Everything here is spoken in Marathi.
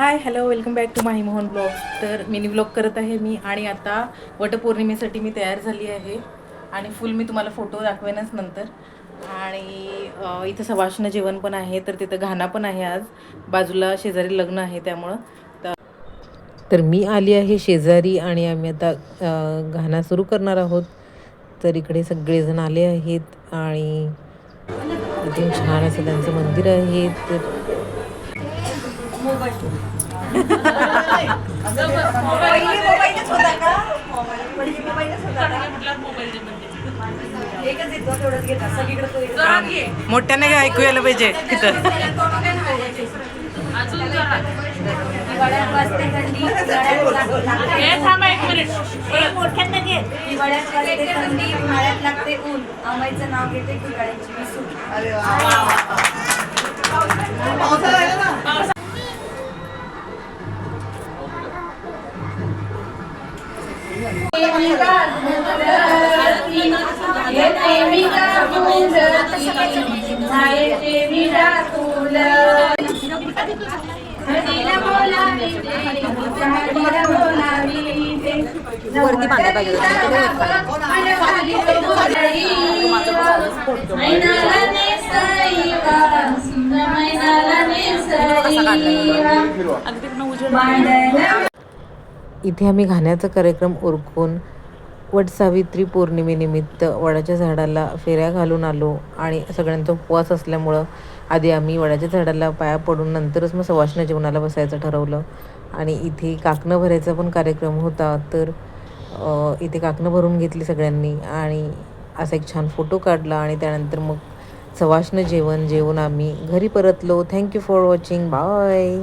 Hi hello welcome back to Mahi Mohan blog तर मिनी ब्लॉग करत आहे मी आणि आता वटपौर्णिमेसाठी मी तयार झाली आहे आणि फुल मी तुम्हाला फोटो दाखवेनच नंतर. आणि इथं सवाष्ण जेवण पण आहे तर तिथं घाणा पण आहे आज. बाजूला शेजारी लग्न आहे त्यामुळं. तर तर मी आली आहे शेजारी आणि आम्ही आता घाणा सुरू करणार आहोत. तर इकडे सगळेजण आले आहेत आणि इथे छान असं त्यांचं मंदिर आहे. तर मोठ्याने काय ऐकू यायला पाहिजे तिथं थंडी उन्हाळ्यात लागते ऊन अमाईचं नाव घेते दिवाळ्याची विसू वरती बांधायला पाहिजे इथे आम्ही घाण्याचा कार्यक्रम उरकून वटसावित्री पौर्णिमेनिमित्त वडाच्या झाडाला फेऱ्या घालून आलो आणि सगळ्यांचा उपवास असल्यामुळं आधी आम्ही वडाच्या झाडाला पाया पडून नंतरच मग सवाष्ण जेवणाला बसायचं ठरवलं. आणि इथे काकणं भरायचा पण कार्यक्रम होता तर इथे काकणं भरून घेतली सगळ्यांनी आणि असा एक छान फोटो काढला आणि त्यानंतर मग सवाष्ण जेवण जेवून आम्ही घरी परतलो. Thank you for watching bye